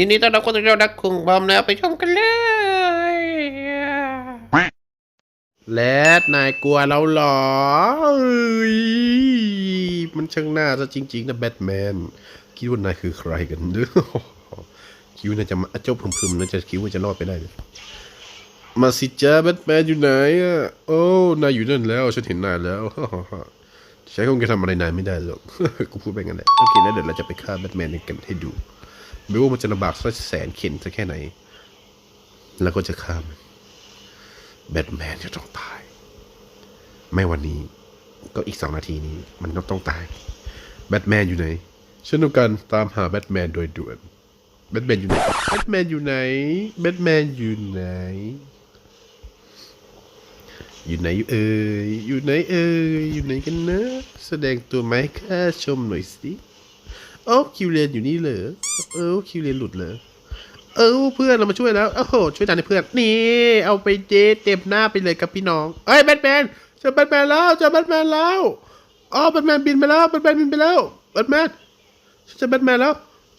ยินดีต้อนรับเข้าสู่ช่องนักคุงบอมแล้วไปชมกันเลย แลดนายกลัวเราเหรอ มันช่างหน้าซะจริง ๆ นะแบทแมน คิดว่านายคือใครกันด้อคิดว่านายจะมาเจ้าพึมๆแล้วจะคิดว่าจะรอดไปได้ มาสิจ้าแบทแมนอยู่ไหนอะโอ้นายอยู่นั่นแล้ว ฉันเห็นนายแล้วใช้คงจะทำอะไรนายไม่ได้หรอกกูพูดไปงั้นแหละโอเคแล้วเดี๋ยวเราจะไปฆ่าแบทแมนกันให้ดูไม่ว่ามันจะลำบากสักแสนเข็นสักแค่ไหน แล้วก็จะฆ่ามันแบทแมนจะต้องตาย ไม่วันนี้ ก็อีกสองนาทีนี้ มันก็ต้องตาย แบทแมนอยู่ไหนฉันต้องการตามหาแบทแมนโดยด่วนแบทแมนอยู่ไหน แบทแมนอยู่ไหน แบทแมนอยู่ไหน อยู่ไหนเอ่ยอยู่ไหนเอ่ยอยู่ไหนกันนะ แสดงตัวไหมาให้ข้าชมหน่อยสิโอ้คิวเรียนอยู่นี่เหรอเออคิวเรียนหลุดเหรอเออเพื่อนเรามาช่วยแล้วโอ้โหช่วยดันให้เพื่อนนี่เอาไปเดทเต็มหน้าไปเลยกับพี่น้องเอ้ยแบทแมนเจอแบทแมนแล้วเจอแบทแมนแล้วอ๋อแบทแมนบินไปแล้วแบทแมนบินไปแล้วแบทแมนเจอแบทแมนแล้ว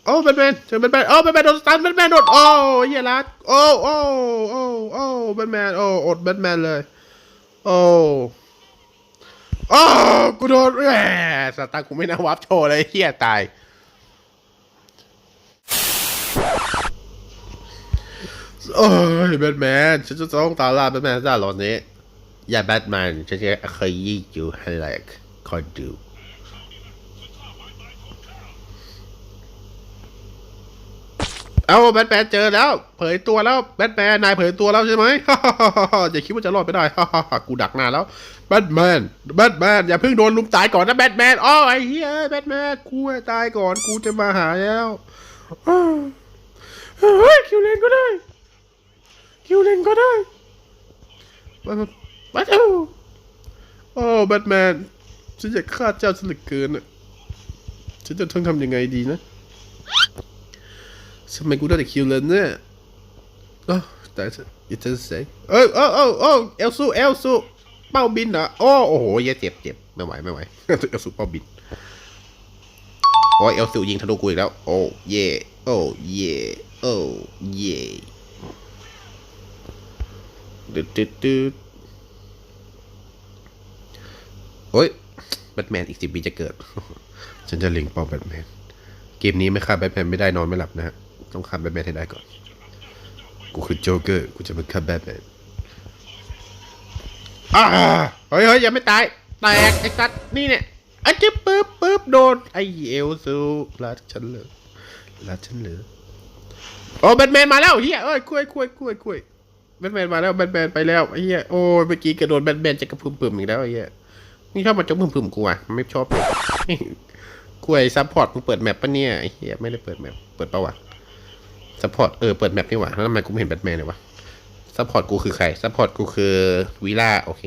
โอ้แบทแมนเจอแบทแมนโอ้แบทแมนโดนสตันแบทแมนโดนโอ้เฮียรัดโอ้โอ้โอ้โอ้แบทแมนโอ้อดแบทแมนเลย โอ้โอ้กูโดนแหมสตาร์กูไม่น่าวับโชว์เลยเฮียตาย โอ้ยแบทแมน ฉันจะต้องตามล่าแบทแมนได้หรอนี้ อย่าแบทแมน ฉันจะเคยยี่อยู่ให้แหลกคอยดู เอาแบทแมนเจอแล้ว เผยตัวแล้วแบทแมนนายเผยตัวแล้วใช่ไหมอย่าคิดว่าจะรอดไปได้กูดักหน้าแล้วแบทแมนแบทแมนอย่าเพิ่งโดนลุมตายก่อนนะแบทแมนอ้อไอ้เหี้ยแบทแมนกูตายก่อนกูจะมาหาแล้วเฮ้ยคิวเลนก็ได้ คิวเลนก็ได้มามาเจ้าโอ้แบทแมนฉันอยากฆ่าเจ้าฉันเหลือเกินอะฉันจะต้องทำยังไงดีนะ ทำไมกูได้แต่คิวเลนเนี่ยโอ้แต่อย่าจะเสียเอ้ยโอ้โอ้โอ้เอลซูเอลซูเป้าบินเหรอโอ้โอ้โหอย่เจ็บเจ็บไม่ไหวไม่ไหวเอลซูเป้าบินโอ้ยเอลซูยิงทะลุกูอีกแล้ว โอ้เย่โอ้เย่โอ้เย่ดึดดึดดึดโอ้ยแบทแมนอีกสิบปีจะเกิด ฉันจะเล็งเป้าแบทแมน เกมนี้ไม่ฆ่าแบทแมนไม่ได้นอนไม่หลับนะฮะ ต้องฆ่าแบทแมนให้ได้ก่อน กูคือโจ๊กเกอร์ กูจะมาฆ่าแบทแมนอ่าเฮ้ยเฮ้ยยังไม่ตาย แตกไอ้สัตว์นี่เนี่ยไอะจิ๊บปึ๊บปึ๊บโดน ไอ้เอลซูรัดฉันเลยรัดฉันเลยโอ้แบทแมนมาแล้วเฮียเอ้ยคุยคุยคุยคุยแบทแมนมาแล้วแบทแมนไปแล้วไอ้เฮียโอ้ยเมื่อกี้กระโดดแบทแมนจะกระพึ่มพึ่มอีกแล้วไอ้เฮียนี่ชอบมาจ้องพึ่มพึ่มกูอะไม่ชอบเลยคุยซัพพอร์ตมึงเปิดแมปปะเนี่ยไอ้เฮียไม่ได้เปิดแมปเปิดปะวะ ซัพพอร์ตเออเปิดแมปนี่หว่าแล้วทำไมกูไม่เห็นแบทแมนเลยวะซัพพอร์ตกูคือใครซัพพอร์ตกูคือวิล่าโอเค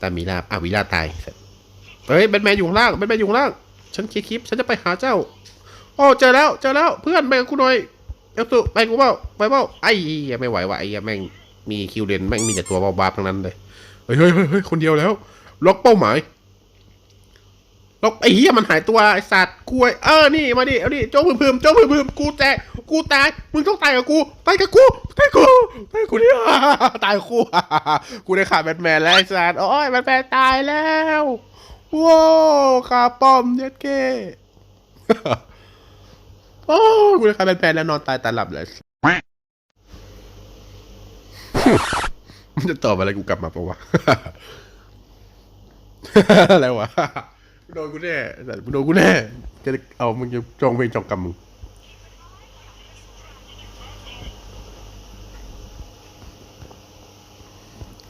ตามวิล่าอะวิล่าตายเฮ้ยแบทแมนอยู่ข้างล่างแบทแมนอยู่ข้างล่าง ฉันเคียร์คลิป ฉันจะไปหาเจ้าโอ้เจอแล้วเจอแล้วเพื่อนไปกับกูหน่อยเอลสุไปกูเปล่าไปเปล่าไอ้เหี้ยไม่ไหวว่ะไอ้เหี้ยแม่งมีคิวเลนแม่งมีแต่ตัวบาบๆทั้งนั้นเลยเฮ้ยเฮ้ยเฮ้ยคนเดียวแล้ว ล็อกเป้าหมาย ล็อกไอ้เหี้ยมันหายตัวไอ้สัตว์กล้วยเออนี่มาดิเอาดิโจ้พึมพึมโจ้พึมพึมกูแตกกูตายมึงต้องตายกับกูตายกับกูตายกูตายกูเนี่ยตายกูกูได้ขาดแบทแมนแล้วไอ้สัตว์โอ้ยแบทแมนตายแล้วว้าวขาป้อมเน็ตเก้โอ้กูได้ขาดแบทแมนแล้วนอนตายตาหลับเลยมันจะตอบอะไรกูกลับมาปะวะอะไรวะ โดนกูแน่แต่โดนกูแน่จะเอามึงจะจองเวรจองกรรมมึง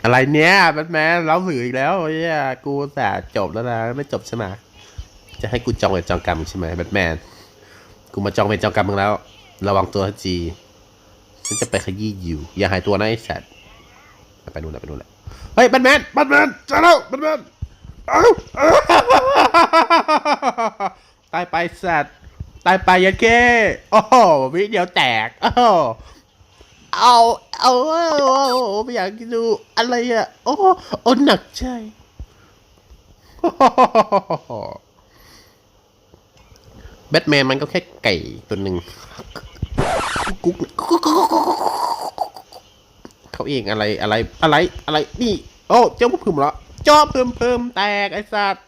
อะไรเนี้ยแบทแมนเล้าหืออีกแล้วเฮียกูแต่จบแล้วนะไม่จบใช่ไหมจะให้กูจองเวรจองกรรมใช่ไหมแบทแมนกูมาจองเวรจองกรรมมึงแล้ว ระวังตัวจีฉันจะไปขยี้อยู่อย่าหายตัวนะไอ้สัตว์ไปนู่นแหละไปนู่นแหละเฮ้ยแบทแมนแบทแมนเจอแล้วแบทแมน ตายไปสัตว์ตายไปยันเก้โอ้โหวิเดียวแตกโอ้โหเอาเอาเอาไม่อยากดูอะไรอะ โอ้โอ้หนักใจแบทแมนมันก็แค่ไก่ตัวหนึ่งกุ๊กเขาเองอะไรอะไรอะไรอะไรนี่ โอ้ เจ้าพึ่มเหรอ จอเพิ่มเพิ่มแตกไอ้สัตว์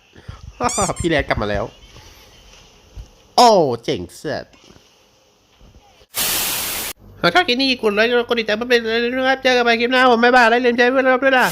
พี่แรดกลับมาแล้ว โอ้เจ๋งเสัตว์หากชอบคลิปนี้กดไลค์กดติดตามเพื่อเป็นอะไรนะครับเจอกันใหม่คลิปหน้าผมไม่บ้าไลค์เรียนใจเพื่อนเราด้วยนะ